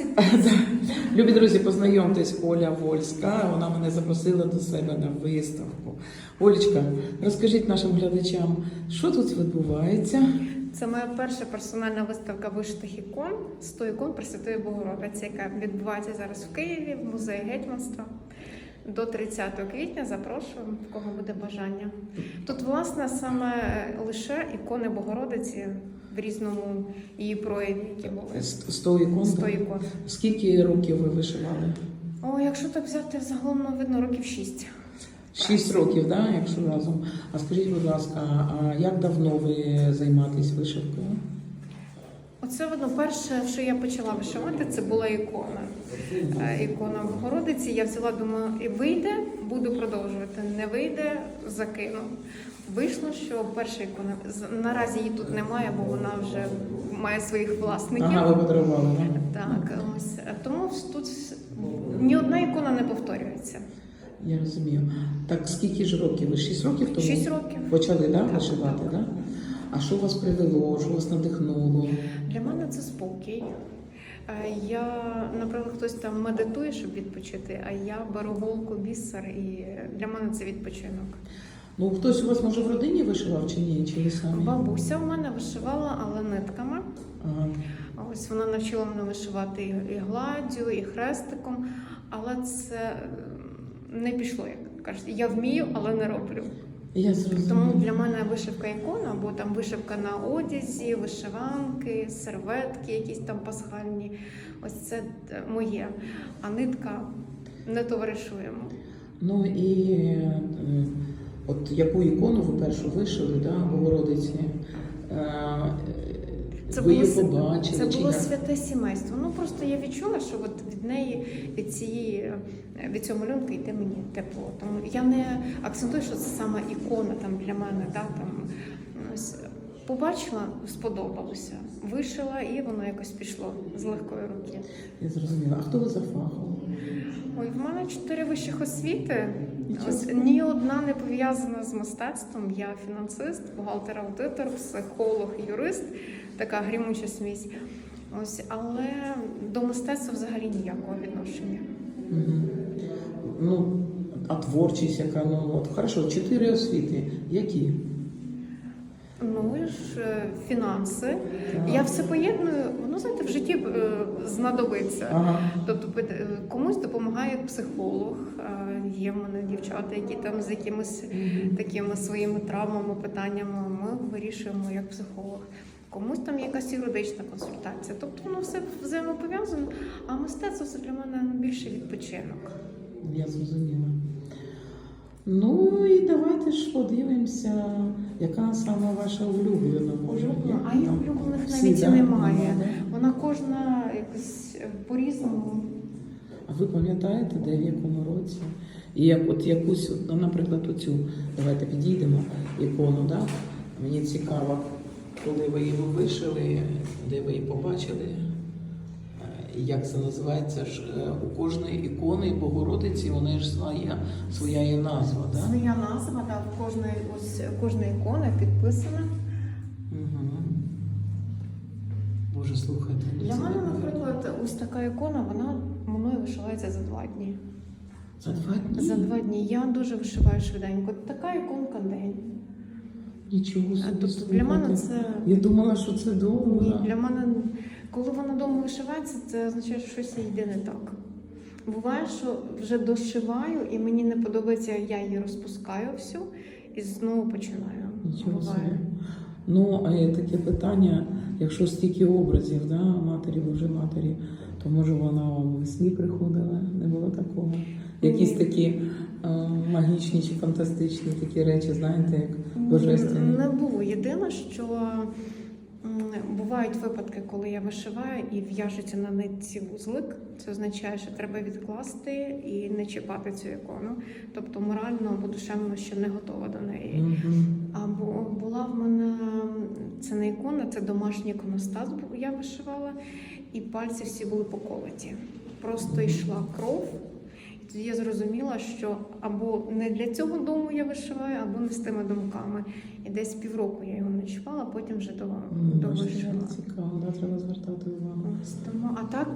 15. Любі друзі, познайомтесь, Оля Вольська. Вона мене запросила до себе на виставку. Олечка, розкажіть нашим глядачам, що тут відбувається? Це моя перша персональна виставка вишитих ікон 100 ікон Пресвятої Богородиці, яка відбувається зараз в Києві, в музеї гетьманства. До 30 квітня запрошую, в кого буде бажання. Тут, власне, саме лише ікони Богородиці в різному її прояві, які були. С- Сто ікон. Сто ікон. Скільки років ви вишивали? О, якщо так взяти взагалом, ну, видно років шість. Шість років, да, якщо разом. А скажіть, будь ласка, а як давно ви займаєтесь вишивкою? Оце воно перше, що я почала вишивати, це була ікона. Е, Ікона Богородиці. Я взяла, думаю, і вийде, буду продовжувати. Не вийде, закину. Вийшло, що перша ікона наразі її тут немає, бо вона вже має своїх власників. Ага, ви подарували. Так, ось тому тут ні одна ікона не повторюється. Я розумію. Так скільки ж років? Ви шість років тому? Шість років. Почали да, Так, вишивати, так. да? А що вас привело, що вас надихнуло? Для мене це спокій. Е, Я, наприклад, хтось там медитує, щоб відпочити, а я беру голку, бісер, і для мене це відпочинок. Ну, хтось у вас може в родині вишивав чи ні? Чи ви самі? Бабуся в мене вишивала, але нитками. Ага. Ось вона навчила мене вишивати і- гладдю, і хрестиком, але це не пішло, як кажуть. Я вмію, але не роблю. Я зрозуміла. Тому для мене вишивка ікона, бо там вишивка на одязі, вишиванки, серветки, якісь там пасхальні. Ось це е, моє. А нитка не товаришуємо. Ну і е, от яку ікону ви першу вишили, да, Богородиці? Це ви було, її побачили? це чи було як? святе сімейство. Ну просто я відчула, що от від неї, від цієї е, від цього малюнка йде мені тепло. Тому я не акцентую, що це саме ікона там для мене. Да, там, ось, побачила, сподобалося, вишила, і воно якось пішло з легкої руки. Я зрозуміла. А хто ви за фахом? Ой, в мене чотири вищих освіти. Ось, ні одна не пов'язана з мистецтвом. Я фінансист, бухгалтер-аудитор, психолог, юрист, така грімуча смісь. Ось, але до мистецтва взагалі ніякого відношення. Угу. Ну, а творчість яка? Ну, от хорошо, чотири освіти. Які? Ну ж е, фінанси. Так. Я все поєдную, воно знаєте, в житті е, знадобиться. Ага. Тобто е, комусь допомагає психолог. Є в мене дівчата, які там з якимись такими своїми травмами, питаннями ми вирішуємо як психолог. Комусь там якась юридична консультація. Тобто воно все взаємопов'язано, а мистецтво це для мене більше відпочинок. Я зрозуміла. Ну і давайте ж подивимося, яка саме ваша улюблена може. А їх улюблених навіть і немає. Вона кожна якось е, по-різному. А ви пам'ятаєте, де в якому році? І як от якусь, ну, наприклад, оцю, давайте підійдемо ікону, да? Мені цікаво, коли ви її вишили, де ви її побачили, е, як це називається ж е, у кожної ікони Богородиці, у неї ж своя, своя є назва, да? Своя назва, да, в кожної ось кожна ікона підписана. Угу. Боже, слухайте. ну Для мене, наприклад, ось така ікона, вона мною вишивається за два дні. За два дні? За два дні. Я дуже вишиваю швиденько. Така іконка день. Нічого собі. Тобто для мене це Я думала, що це довго. ні, для мене, коли вона вдома вишивається, це означає, що щось йде не так. Буває, що вже дошиваю, і мені не подобається, я її розпускаю всю і знову починаю. Нічого собі. Буває. Ну, а є таке питання, якщо стільки образів, да, матері, Божої матері, то може вона вам весні приходила, не було такого. Якісь такі е, магічні чи фантастичні такі речі, знаєте, як божественні. Не було. Єдине, що бувають випадки, коли я вишиваю і в'яжеться на нитці вузлик. Це означає, що треба відкласти і не чіпати цю ікону. Тобто морально або душевно ще не готова до неї. Або була в мене це не ікона, це домашній іконостас. бу- Я вишивала, і пальці всі були поколоті. Просто йшла кров. Я зрозуміла, що або не для цього дому я вишиваю, або не з тими думками. І десь півроку я його ночувала, потім вже довго М, до цікаво, да, треба звертати увагу. Ось тому, а так